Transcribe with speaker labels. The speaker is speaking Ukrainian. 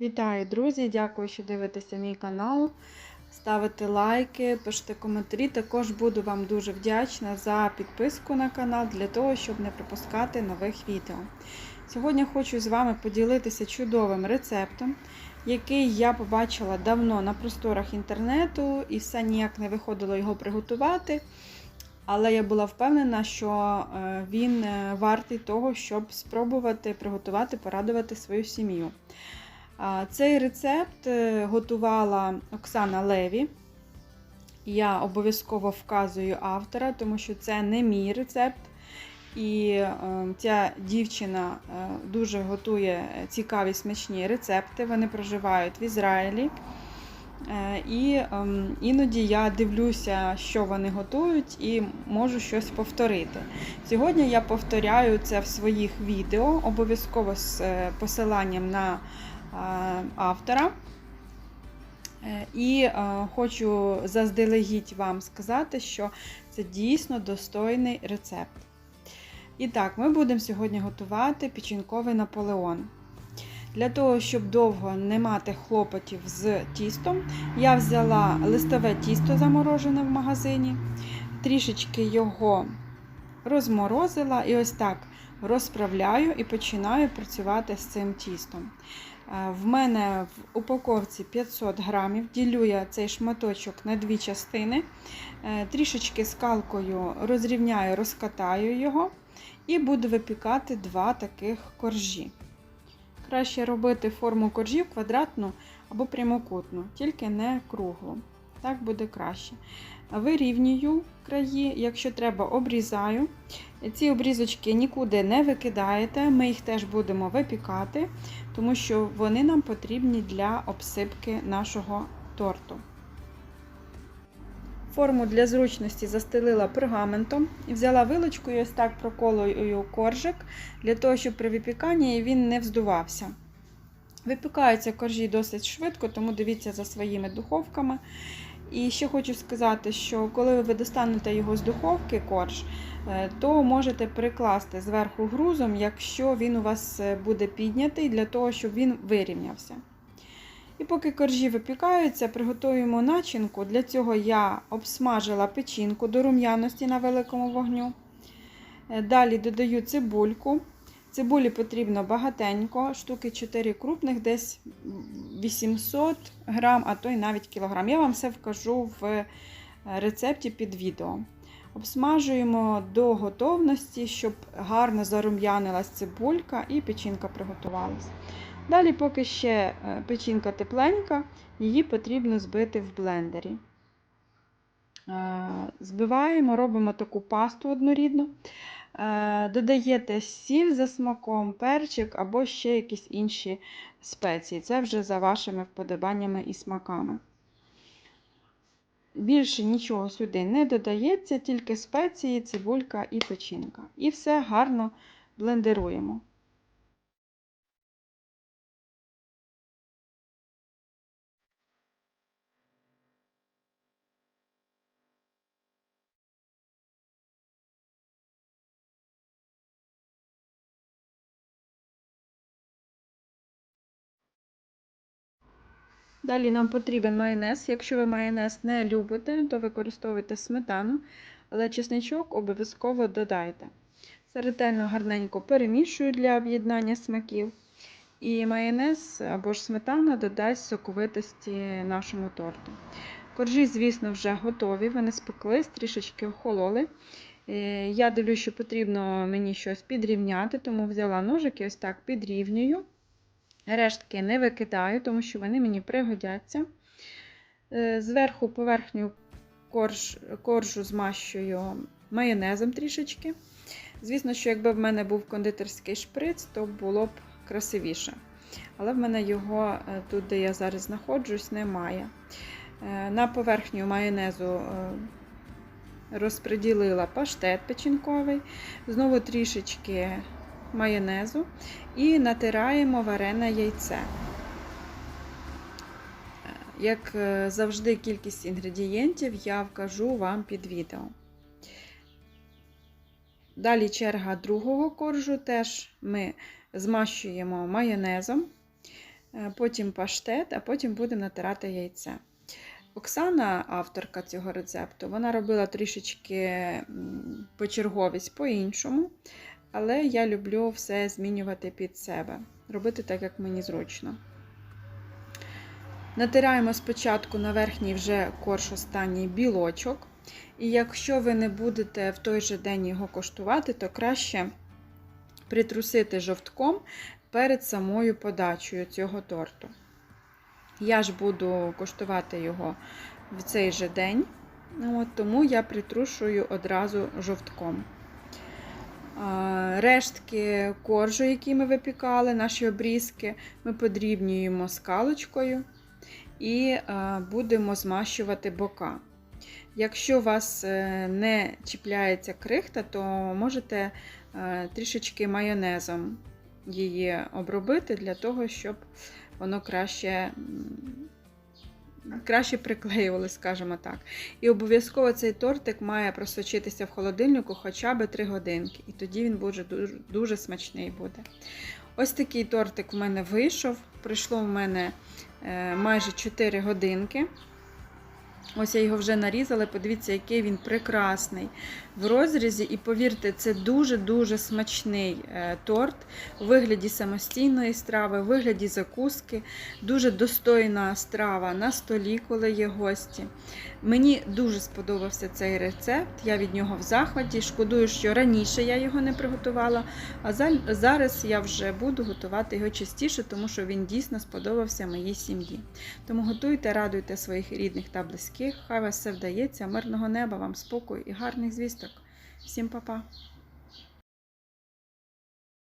Speaker 1: Вітаю, друзі! Дякую, що дивитеся мій канал. Ставите лайки, пишете коментарі. Також буду вам дуже вдячна за підписку на канал для того, щоб не пропускати нових відео. Сьогодні хочу з вами поділитися чудовим рецептом, який я побачила давно на просторах інтернету, і все ніяк не виходило його приготувати. Але я була впевнена, що е, він е, вартий того, щоб спробувати приготувати, порадувати свою сім'ю. Цей рецепт е, готувала Оксана Леві. Я обов'язково вказую автора, тому що це не мій рецепт. І е, ця дівчина е, дуже готує цікаві смачні рецепти. Вони проживають в Ізраїлі. І ем, іноді я дивлюся, що вони готують, і можу щось повторити. Сьогодні я повторяю це в своїх відео, обов'язково з посиланням на автора. Е, І е, хочу заздалегідь вам сказати, що це дійсно достойний рецепт. І так, ми будемо сьогодні готувати печінковий наполеон. Для того, щоб довго не мати хлопотів з тістом, я взяла листове тісто заморожене в магазині, трішечки його розморозила і ось так розправляю і починаю працювати з цим тістом. Е, В мене в упаковці 500 грамів, ділю я цей шматочок на дві частини, Е, трішечки скалкою розрівняю, розкатаю його і буду випікати два таких коржі. Краще робити форму коржів квадратну або прямокутну, тільки не круглу. Так буде краще. Вирівнюю краї, якщо треба, обрізаю. Ці обрізочки нікуди не викидаєте, ми їх теж будемо випікати, тому що вони нам потрібні для обсипки нашого торту. Форму для зручності застелила пергаментом і взяла вилочку і ось так проколую коржик, для того, щоб при випіканні він не вздувався. Випікаються коржі досить швидко, тому дивіться за своїми духовками. І ще хочу сказати, що коли ви достанете його з духовки корж, е, то можете прикласти зверху грузом, якщо він у вас е, буде піднятий, для того, щоб він вирівнявся. І поки коржі випікаються, приготуємо начинку. Для цього я обсмажила печінку до рум'яності на великому вогню. Е, Далі додаю цибульку. Цибулі потрібно багатенько, штуки 4 крупних, десь 800 грам, а то й навіть кілограм. Я вам все вкажу в рецепті під відео. Обсмажуємо до готовності, щоб гарно зарум'янилась цибулька і печінка приготувалась. Далі, поки ще печінка тепленька, її потрібно збити в блендері. Збиваємо, робимо таку пасту однорідну. Додаєте сіль за смаком, перчик або ще якісь інші спеції. Це вже за вашими вподобаннями і смаками. Більше нічого сюди не додається, тільки спеції, цибулька і печінка. І все гарно блендеруємо. Далі нам потрібен майонез. Якщо ви майонез не любите, то використовуйте сметану, але чесничок обов'язково додайте. Це ретельно гарненько перемішую для об'єднання смаків. І майонез або ж сметана додасть соковитості нашому торту. Коржі, звісно, вже готові, вони спеклись, трішечки охололи. Е, Я дивлюся, що потрібно мені щось підрівняти, тому взяла ножик і ось так підрівнюю. Рештки не викидаю, тому що вони мені пригодяться. Е, Зверху поверхню корж, коржу змащую майонезом трішечки. Звісно, що якби в мене був кондитерський шприц, то було б красивіше. Але в мене його е, тут, де я зараз знаходжусь, немає. Е, На поверхню майонезу розподілила паштет печінковий, знову трішечки майонезу і натираємо варене яйце. Як завжди, кількість інгредієнтів я вкажу вам під відео. Далі черга другого коржу теж ми змащуємо майонезом. е, потім паштет, а потім будемо натирати яйце. Оксана, авторка цього рецепту, вона робила трішечки почерговість по-іншому, але я люблю все змінювати під себе, робити так, як мені зручно. Натираємо спочатку на верхній вже корж останній білочок. І якщо ви не будете в той же день його коштувати, то краще притрусити жовтком перед самою подачею цього торту. Я ж буду коштувати його в цей же день, тому я притрушую одразу жовтком. Рештки коржу, які ми випікали, наші обрізки, ми подрібнюємо скалочкою і будемо змащувати бока. Якщо у вас е, не чіпляється крихта, то можете е, трішечки майонезом її обробити для того, щоб воно краще, краще приклеювали, скажімо так. І обов'язково цей тортик має просочитися в холодильнику хоча б 3 годинки, і тоді він буде дуже, дуже смачний буде. Ось такий тортик в мене вийшов. Прийшло в мене е, майже 4 годинки. Ось я його вже нарізала. Подивіться, який він прекрасний в розрізі. І повірте, це дуже-дуже смачний е, торт у вигляді самостійної страви, у вигляді закуски. Дуже достойна страва на столі, коли є гості. Мені дуже сподобався цей рецепт. Я від нього в захваті. Шкодую, що раніше я його не приготувала. А зараз я вже буду готувати його частіше, тому що він дійсно сподобався моїй сім'ї. Тому готуйте, радуйте своїх рідних та близьких. Хай вас все вдається. Мирного неба, вам спокою і гарних звісток. Всім па-па!